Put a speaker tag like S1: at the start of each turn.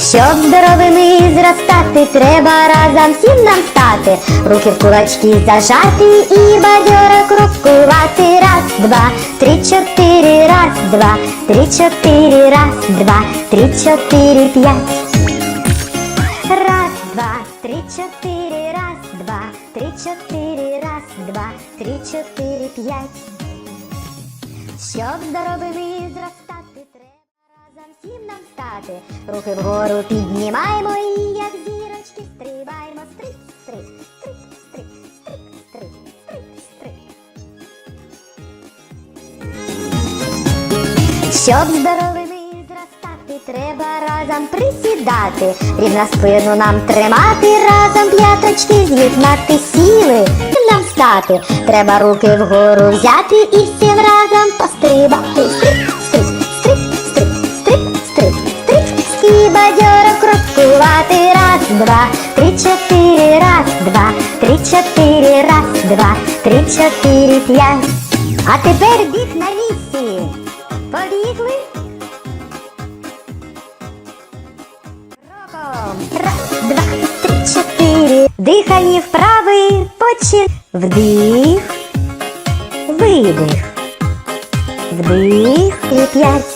S1: Щоб здоровими зростати, треба разом всім нам стати. Руки в кулачки зажати і бадьоро крокувати. Раз, два, три, чотири, раз, два, три, чотири, раз, два, три, чотири, п'ять. Раз, два, три, чотири, раз, два, три, чотири, раз, два, три, чотири, п'ять. Щоб здоровими разом всім нам стати. Руки вгору піднімаємо і як зірочки стрибаємо. Стрик, стрик, стрик, стрик, стрик, стрик, стрик, стрик. Щоб здоровими зростати, треба разом присідати. Рівна спину нам тримати, разом п'яточки з'єднати сіли. Нам стати, треба руки вгору взяти і всім разом пострибати. Два, три, чотири, раз, два, три, чотири, раз, два, три, чотири, п'ять. А тепер біг на місці. Побігли. Кроком. Раз, два, три, чотири. Дихальні вправи почин. Вдих. Видих. Вдих і п'ять.